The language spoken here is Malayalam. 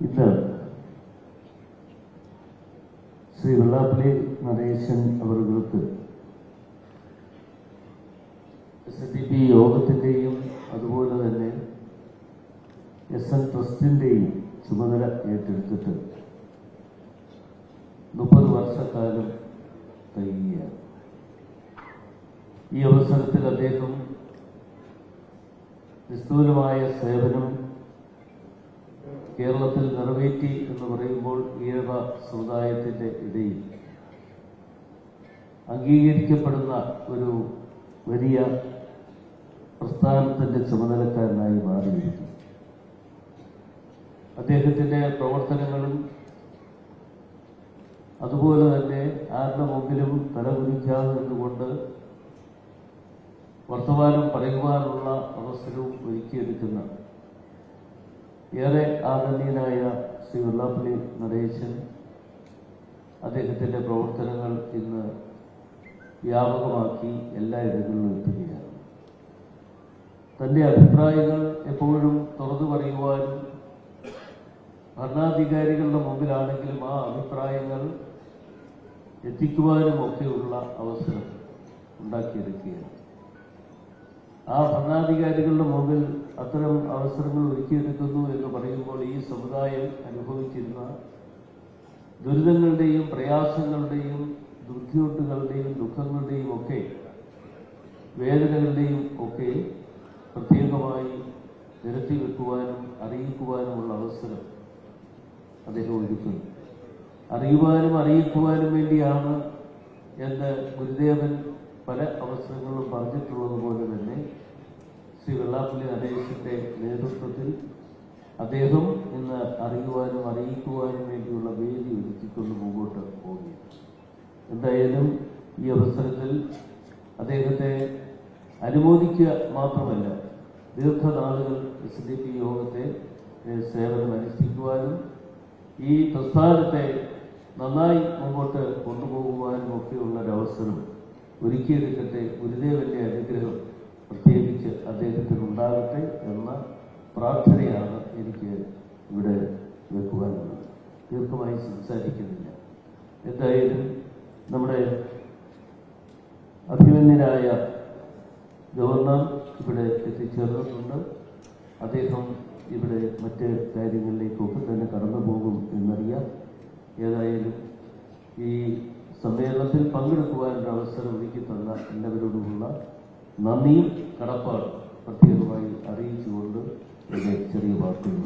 ഇന്ന് ശ്രീ വെള്ളാപ്പള്ളി നടേശൻ അവർക്ക് എസ് എൻ ഡി പി യോഗത്തിന്റെയും അതുപോലെ തന്നെ എസ് എൻ ട്രസ്റ്റിന്റെയും ചുമതല ഏറ്റെടുത്തിട്ട് മുപ്പത് വർഷക്കാലം കഴിയുകയാണ് ഈ അവസരത്തിൽ അദ്ദേഹം നിസ്തൂലമായ സേവനം കേരളത്തിൽ നിറവേറ്റി എന്ന് പറയുമ്പോൾ ഈഴവ സമുദായത്തിന്റെ ഇടയിൽ അംഗീകരിക്കപ്പെടുന്ന ഒരു വലിയ പ്രസ്ഥാനത്തിന്റെ ചുമതലക്കാരനായി മാറിയിരിക്കുന്നു. അദ്ദേഹത്തിന്റെ പ്രവർത്തനങ്ങളും അതുപോലെ തന്നെ ആരുടെ മുമ്പിലും തലകുനിക്കാതെ നിന്നുകൊണ്ട് വർത്തമാനം പറയുവാനുള്ള അവസരവും ഒരുക്കിയെടുക്കുന്ന ഏറെ ആദരണീയനായ ശ്രീ വെള്ളാപ്പള്ളി നടേശൻ അദ്ദേഹത്തിന്റെ പ്രവർത്തനങ്ങൾ ഇന്ന് വ്യാപകമാക്കി എല്ലാ ഇടങ്ങളിലും എത്തുകയാണ് തന്റെ അഭിപ്രായങ്ങൾ എപ്പോഴും തുറന്നു പറയുവാനും ഭരണാധികാരികളുടെ മുമ്പിലാണെങ്കിലും ആ അഭിപ്രായങ്ങൾ എത്തിക്കുവാനും ഒക്കെയുള്ള അവസരം ഉണ്ടാക്കിയെടുക്കുകയാണ്. ആ ഭരണാധികാരികളുടെ മുമ്പിൽ അത്തരം അവസരങ്ങൾ ഒരുക്കിയെടുക്കുന്നു എന്ന് പറയുമ്പോൾ ഈ സമുദായം അനുഭവിച്ചിരുന്ന ദുരിതങ്ങളുടെയും പ്രയാസങ്ങളുടെയും ബുദ്ധിമുട്ടുകളുടെയും ദുഃഖങ്ങളുടെയും ഒക്കെ വേദനകളുടെയും ഒക്കെ പ്രത്യേകമായി നിരത്തി വെക്കുവാനും അറിയിക്കുവാനുമുള്ള അവസരം അദ്ദേഹം ഒരുക്കുന്നു. അറിയുവാനും അറിയിക്കുവാനും വേണ്ടിയാണ് എന്ന് ഗുരുദേവൻ പല അവസരങ്ങളിലും പറഞ്ഞിട്ടുള്ളത് പോലെ തന്നെ ശ്രീ വെള്ളാപ്പള്ളി നടേശന്റെ നേതൃത്വത്തിൽ അദ്ദേഹം ഇന്ന് അറിയുവാനും അറിയിക്കുവാനും വേണ്ടിയുള്ള വേദി ഒരുക്കിക്കൊണ്ട് മുമ്പോട്ട് പോകുക എന്തായാലും ഈ അവസരത്തിൽ അദ്ദേഹത്തെ അനുമോദിക്കുക മാത്രമല്ല ദീർഘനാളുകൾ എസ് ഡി പി യോഗത്തെ സേവനം അനുഷ്ഠിക്കുവാനും ഈ പ്രസ്ഥാനത്തെ നന്നായി മുമ്പോട്ട് കൊണ്ടുപോകുവാനും ഒക്കെയുള്ള ഒരവസരം ഒരുക്കിയെടുക്കട്ടെ. ഗുരുദേവന്റെ അനുഗ്രഹം പ്രത്യേകിച്ച് അദ്ദേഹത്തിന് ഉണ്ടാകട്ടെ എന്ന പ്രാർത്ഥനയാണ് എനിക്ക് ഇവിടെ വെക്കുവാനുള്ളത് ദീർഘമായി സംസാരിക്കുന്നില്ല. എന്തായാലും നമ്മുടെ അഭിമന്യനായ ഗവർണർ ഇവിടെ എത്തിച്ചേർന്നിട്ടുണ്ട്. അദ്ദേഹം ഇവിടെ മറ്റ് കാര്യങ്ങളിലേക്കൊക്കെ തന്നെ കടന്നു പോകും എന്നറിയാം. ഏതായാലും ഈ സമ്മേളനത്തിൽ പങ്കെടുക്കുവാനുള്ള അവസരം ഒരുക്കി തന്ന എല്ലാവരോടുമുള്ള നന്ദിയും കടപ്പാടും പ്രത്യേകമായി അറിയിച്ചുകൊണ്ട് എന്റെ ചെറിയ വാക്കുകൾ.